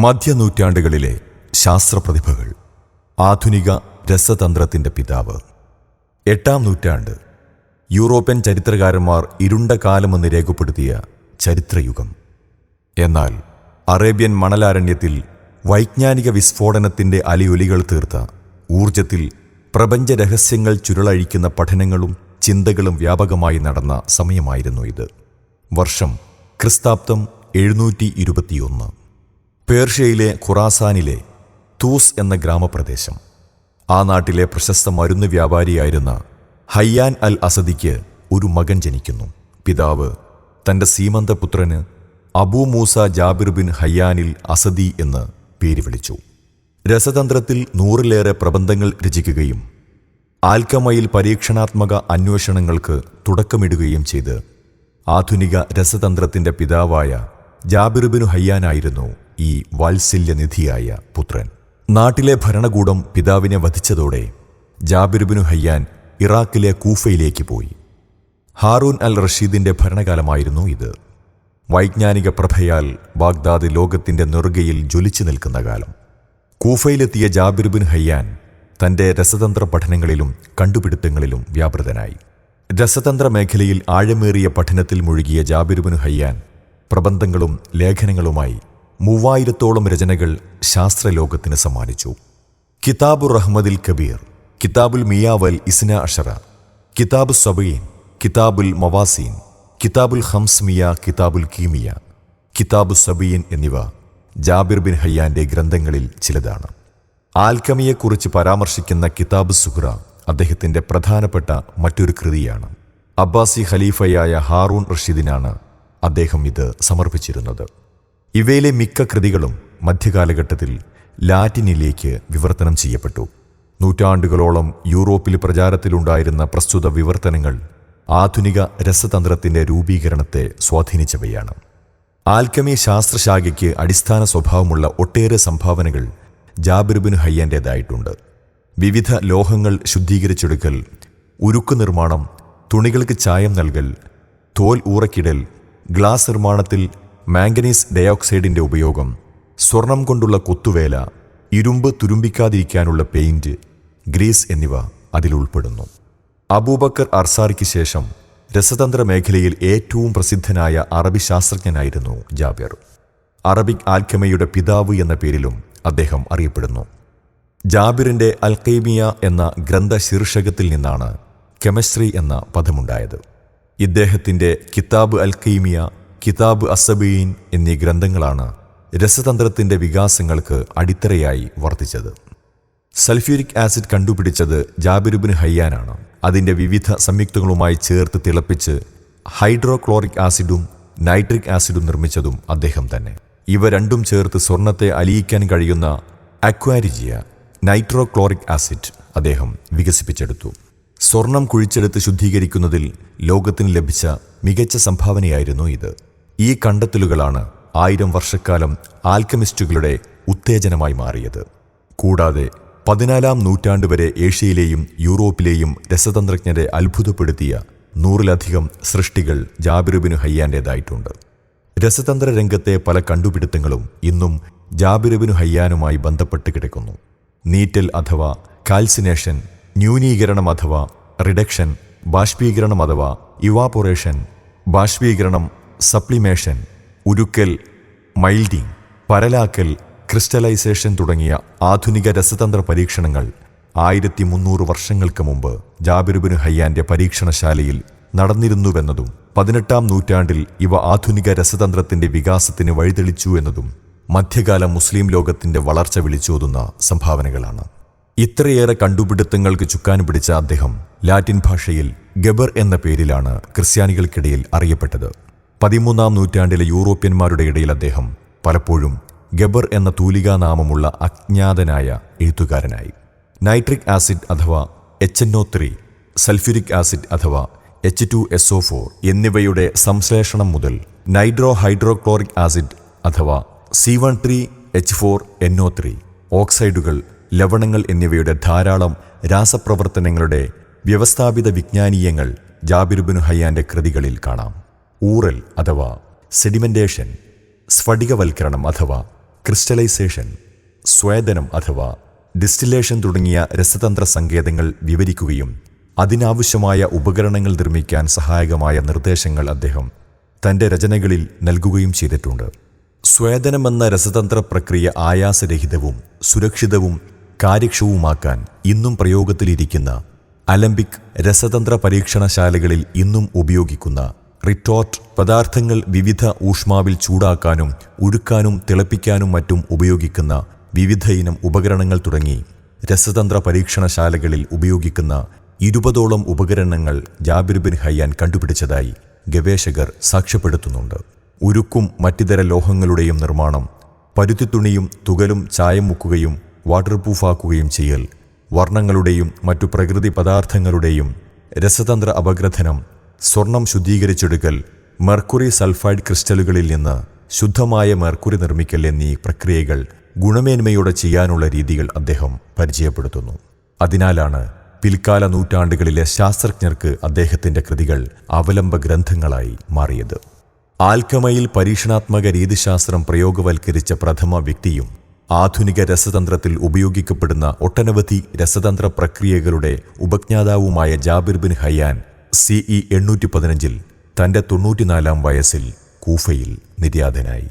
മധ്യനൂറ്റാണ്ടുകളിലെ ശാസ്ത്രപ്രതിഭകൾ. ആധുനിക രസതന്ത്രത്തിന്റെ പിതാവ്. എട്ടാം നൂറ്റാണ്ട് യൂറോപ്യൻ ചരിത്രകാരന്മാർ ഇരുണ്ട കാലമെന്ന് രേഖപ്പെടുത്തിയ ചരിത്രയുഗം. എന്നാൽ അറേബ്യൻ മണലാരണ്യത്തിൽ വൈജ്ഞാനിക വിസ്ഫോടനത്തിന്റെ അലിയൊലികൾ തീർത്ത ഊർജത്തിൽ പ്രപഞ്ച രഹസ്യങ്ങൾ ചുരുളഴിക്കുന്ന പഠനങ്ങളും ചിന്തകളും വ്യാപകമായി നടന്ന സമയമായിരുന്നു ഇത്. വർഷം ക്രിസ്താബ്ദം എഴുന്നൂറ്റി ഇരുപത്തിയൊന്ന്. പേർഷ്യയിലെ ഖുറാസാനിലെ തൂസ് എന്ന ഗ്രാമപ്രദേശം. ആ നാട്ടിലെ പ്രശസ്ത മരുന്ന് വ്യാപാരിയായിരുന്ന ഹയ്യാൻ അൽ അസദിക്ക് ഒരു മകൻ ജനിക്കുന്നു. പിതാവ് തന്റെ സീമന്തപുത്രന് അബൂ മൂസ ജാബിർ ബിൻ ഹയ്യാനിൽ അസദി എന്ന് പേര് വിളിച്ചു. രസതന്ത്രത്തിൽ നൂറിലേറെ പ്രബന്ധങ്ങൾ രചിക്കുകയും ആൽക്കമയിൽ പരീക്ഷണാത്മക അന്വേഷണങ്ങൾക്ക് തുടക്കമിടുകയും ചെയ്ത് ആധുനിക രസതന്ത്രത്തിന്റെ പിതാവായ ജാബിർ ബിനു ഹയ്യാനായിരുന്നു ഈ വാത്സല്യനിധിയായ പുത്രൻ. നാട്ടിലെ ഭരണകൂടം പിതാവിനെ വധിച്ചതോടെ ജാബിർബിനു ഹയ്യാൻ ഇറാഖിലെ കൂഫയിലേക്ക് പോയി. ഹാറൂൻ അൽ റഷീദിന്റെ ഭരണകാലമായിരുന്നു ഇത്. വൈജ്ഞാനിക പ്രഭയാൽ ബാഗ്ദാദ് ലോകത്തിന്റെ നെറുകയിൽ ജ്വലിച്ചു നിൽക്കുന്ന കാലം. കൂഫയിലെത്തിയ ജാബിർ ബിൻ ഹയ്യാൻ തന്റെ രസതന്ത്ര പഠനങ്ങളിലും കണ്ടുപിടുത്തങ്ങളിലും വ്യാപൃതനായി. രസതന്ത്ര മേഖലയിൽ ആഴമേറിയ പഠനത്തിൽ മുഴുകിയ ജാബിർ ഹയ്യാൻ പ്രബന്ധങ്ങളും ലേഖനങ്ങളുമായി മൂവായിരത്തോളം രചനകൾ ശാസ്ത്രലോകത്തിന് സമ്മാനിച്ചു. കിതാബുർ റഹ്മദിൽ കബീർ കിതാബുൽ മിയാവൽ ഇസ്ന അഷറ കിതാബു സബീൻ കിതാബുൽ മവാസീൻ കിതാബുൽ ഹംസ്മിയ കിതാബുൽ കീമിയ കിതാബു സബീൻ എന്നിവ ജാബിർ ബിൻ ഹയ്യാന്റെ ഗ്രന്ഥങ്ങളിൽ ചിലതാണ്. ആൽക്കമിയെക്കുറിച്ച് പരാമർശിക്കുന്ന കിതാബ് സുഹ്റ അദ്ദേഹത്തിന്റെ പ്രധാനപ്പെട്ട മറ്റൊരു കൃതിയാണ്. അബ്ബാസി ഖലീഫയായ ഹാറൂൺ റഷീദിനാണ് അദ്ദേഹം ഇത് സമർപ്പിച്ചിരുന്നത്. ഇവയിലെ മിക്ക കൃതികളും മധ്യകാലഘട്ടത്തിൽ ലാറ്റിനിലേക്ക് വിവർത്തനം ചെയ്യപ്പെട്ടു. നൂറ്റാണ്ടുകളോളം യൂറോപ്പിൽ പ്രചാരത്തിലുണ്ടായിരുന്ന പ്രസ്തുത വിവർത്തനങ്ങൾ ആധുനിക രസതന്ത്രത്തിന്റെ രൂപീകരണത്തെ സ്വാധീനിച്ചവയാണ്. ആൽക്കമി ശാസ്ത്രശാഖയ്ക്ക് അടിസ്ഥാന സ്വഭാവമുള്ള ഒട്ടേറെ സംഭാവനകൾ ജാബിർബിൻ ഹയ്യന്റേതായിട്ടുണ്ട് വിവിധ ലോഹങ്ങൾ ശുദ്ധീകരിച്ചെടുക്കൽ ഉരുക്ക് നിർമ്മാണം തുണികൾക്ക് ചായം നൽകൽ തോൽ ഊറക്കിടൽ ഗ്ലാസ് നിർമ്മാണത്തിൽ മാംഗനീസ് ഡയോക്സൈഡിന്റെ ഉപയോഗം സ്വർണം കൊണ്ടുള്ള കൊത്തുവേല ഇരുമ്പ് തുരുമ്പിക്കാതിരിക്കാനുള്ള പെയിന്റ് ഗ്രീസ് എന്നിവ അതിലുൾപ്പെടുന്നു അബൂബക്കർ അർസാറിക്ക് ശേഷം രസതന്ത്ര മേഖലയിൽ ഏറ്റവും പ്രസിദ്ധനായ അറബി ശാസ്ത്രജ്ഞനായിരുന്നു ജാബിർ. അറബിക് ആൽക്കമയുടെ പിതാവ് എന്ന പേരിലും അദ്ദേഹം അറിയപ്പെടുന്നു. ജാബിറിന്റെ അൽക്കൈമിയ എന്ന ഗ്രന്ഥ ശീർഷകത്തിൽ നിന്നാണ് കെമിസ്ട്രി എന്ന പദമുണ്ടായത്. ഇദ്ദേഹത്തിന്റെ കിതാബ് അൽക്കൈമിയ കിതാബ് അസബീൻ എന്നീ ഗ്രന്ഥങ്ങളാണ് രസതന്ത്രത്തിന്റെ വികാസങ്ങൾക്ക് അടിത്തറയായി വർദ്ധിച്ചത് സൾഫ്യൂരിക് ആസിഡ് കണ്ടുപിടിച്ചത് ജാബിറുബിൻ ഹയ്യാനാണ്. അതിന്റെ വിവിധ സംയുക്തങ്ങളുമായി ചേർത്ത് തിളപ്പിച്ച് ഹൈഡ്രോക്ലോറിക് ആസിഡും നൈട്രിക് ആസിഡും നിർമ്മിച്ചതും അദ്ദേഹം തന്നെ. ഇവ രണ്ടും ചേർത്ത് സ്വർണത്തെ അലിയിക്കാൻ കഴിയുന്ന അക്വാരിജിയ നൈട്രോക്ലോറിക് ആസിഡ് അദ്ദേഹം വികസിപ്പിച്ചെടുത്തു. സ്വർണം കുഴിച്ചെടുത്ത് ശുദ്ധീകരിക്കുന്നതിൽ ലോകത്തിന് ലഭിച്ച മികച്ച സംഭാവനയായിരുന്നു ഇത്. ഈ കണ്ടെത്തലുകളാണ് ആയിരം വർഷക്കാലം ആൽക്കമിസ്റ്റുകളുടെ ഉത്തേജനമായി മാറിയത്. കൂടാതെ പതിനാലാം നൂറ്റാണ്ട് വരെ ഏഷ്യയിലെയും യൂറോപ്പിലെയും രസതന്ത്രജ്ഞരെ അത്ഭുതപ്പെടുത്തിയ നൂറിലധികം സൃഷ്ടികൾ ജാബിറുബിനു ഹയ്യാന്റേതായിട്ടുണ്ട്. രസതന്ത്ര രംഗത്തെ പല കണ്ടുപിടുത്തങ്ങളും ഇന്നും ജാബിറുബിനു ഹയ്യാനുമായി ബന്ധപ്പെട്ട് കിടക്കുന്നു. നീറ്റൽ അഥവാ കാൽസിനേഷൻ ന്യൂനീകരണം അഥവാ റിഡക്ഷൻ ബാഷ്പീകരണം അഥവാ ഇവാപൊറേഷൻ ബാഷ്പീകരണം സപ്ലിമേഷൻ ഉരുക്കൽ മൈൽഡിംഗ് പരലാക്കൽ ക്രിസ്റ്റലൈസേഷൻ തുടങ്ങിയ ആധുനിക രസതന്ത്ര പരീക്ഷണങ്ങൾ ആയിരത്തി മുന്നൂറ് വർഷങ്ങൾക്ക് മുമ്പ് ജാബിറുബിന് ഹയ്യാന്റെ പരീക്ഷണശാലയിൽ നടന്നിരുന്നുവെന്നതും പതിനെട്ടാം നൂറ്റാണ്ടിൽ ഇവ ആധുനിക രസതന്ത്രത്തിന്റെ വികാസത്തിന് വഴിതെളിച്ചു എന്നതും മധ്യകാല മുസ്ലിം ലോകത്തിന്റെ വളർച്ച വിളിച്ചോതുന്ന സംഭാവനകളാണ്. ഇത്രയേറെ കണ്ടുപിടുത്തങ്ങൾക്ക് ചുക്കാൻ പിടിച്ച അദ്ദേഹം ലാറ്റിൻ ഭാഷയിൽ ഗബർ എന്ന പേരിലാണ് ക്രിസ്ത്യാനികൾക്കിടയിൽ അറിയപ്പെട്ടത്. പതിമൂന്നാം നൂറ്റാണ്ടിലെ യൂറോപ്യന്മാരുടെ ഇടയിൽ അദ്ദേഹം പലപ്പോഴും ഗബർ എന്ന തൂലികാനാമമുള്ള അജ്ഞാതനായ എഴുത്തുകാരനായി. നൈട്രിക് ആസിഡ് അഥവാ H N O three sulphuric acid അഥവാ H two S O four എന്നിവയുടെ സംശ്ലേഷണം മുതൽ നൈട്രോ ഹൈഡ്രോക്ലോറിക് ആസിഡ് അഥവാ C one three H four N O three ഓക്സൈഡുകൾ ലവണങ്ങൾ എന്നിവയുടെ ധാരാളം രാസപ്രവർത്തനങ്ങളുടെ വ്യവസ്ഥാപിത വിജ്ഞാനീയങ്ങൾ ജാബിറുബിനു ഹയ്യാന്റെ കൃതികളിൽ കാണാം. ഊറൽ അഥവാ സെഡിമെന്റേഷൻ സ്ഫടികവൽക്കരണം അഥവാ ക്രിസ്റ്റലൈസേഷൻ സ്വേദനം അഥവാ ഡിസ്റ്റിലേഷൻ തുടങ്ങിയ രസതന്ത്ര സങ്കേതങ്ങൾ വിവരിക്കുകയും അതിനാവശ്യമായ ഉപകരണങ്ങൾ നിർമ്മിക്കാൻ സഹായകമായ നിർദ്ദേശങ്ങൾ അദ്ദേഹം തന്റെ രചനകളിൽ നൽകുകയും ചെയ്തിട്ടുണ്ട്. സ്വേദനമെന്ന രസതന്ത്ര പ്രക്രിയ ആയാസരഹിതവും സുരക്ഷിതവും കാര്യക്ഷമവുമാക്കാൻ ഇന്നും പ്രയോഗത്തിലിരിക്കുന്ന അലംബിക് രസതന്ത്ര പരീക്ഷണശാലകളിൽ ഇന്നും ഉപയോഗിക്കുന്ന റിട്ടോർട്ട് പദാർത്ഥങ്ങൾ വിവിധ ഊഷ്മാവിൽ ചൂടാക്കാനും ഉരുക്കാനും തിളപ്പിക്കാനും മറ്റും ഉപയോഗിക്കുന്ന വിവിധ ഇനം ഉപകരണങ്ങൾ തുടങ്ങി. രസതന്ത്ര പരീക്ഷണശാലകളിൽ ഉപയോഗിക്കുന്ന ഇരുപതോളം ഉപകരണങ്ങൾ ജാബിർ ബിൻ ഹയ്യാൻ കണ്ടുപിടിച്ചതായി ഗവേഷകർ സാക്ഷ്യപ്പെടുത്തുന്നുണ്ട്. ഉരുക്കും മറ്റിതര ലോഹങ്ങളുടെയും നിർമ്മാണം പരുത്തിത്തുണിയും തുകലും ചായം മുക്കുകയും വാട്ടർ പ്രൂഫാക്കുകയും ചെയ്യൽ വർണങ്ങളുടെയും മറ്റു പ്രകൃതി പദാർത്ഥങ്ങളുടെയും രസതന്ത്ര അപഗ്രഥനം സ്വർണം ശുദ്ധീകരിച്ചെടുക്കൽ മെർക്കുറി സൾഫൈഡ് ക്രിസ്റ്റലുകളിൽ നിന്ന് ശുദ്ധമായ മെർക്കുറി നിർമ്മിക്കൽ എന്നീ പ്രക്രിയകൾ ഗുണമേന്മയോടെ ചെയ്യാനുള്ള രീതികൾ അദ്ദേഹം പരിചയപ്പെടുത്തുന്നു. അതിനാലാണ് പിൽക്കാല നൂറ്റാണ്ടുകളിലെ ശാസ്ത്രജ്ഞർക്ക് അദ്ദേഹത്തിന്റെ കൃതികൾ അവലംബ ഗ്രന്ഥങ്ങളായി മാറിയത്. ആൽക്കമയിൽ പരീക്ഷണാത്മക രീതിശാസ്ത്രം പ്രയോഗവൽക്കരിച്ച പ്രഥമ വ്യക്തിയും ആധുനിക രസതന്ത്രത്തിൽ ഉപയോഗിക്കപ്പെടുന്ന ഒട്ടനവധി രസതന്ത്ര പ്രക്രിയകളുടെ ഉപജ്ഞാതാവുമായ ജാബിർ ബിൻ ഹയ്യാൻ സിഇ എണ്ണൂറ്റി പതിനഞ്ചിൽ തന്റെ തൊണ്ണൂറ്റിനാലാം വയസ്സിൽ കൂഫയിൽ നിര്യാതനായി.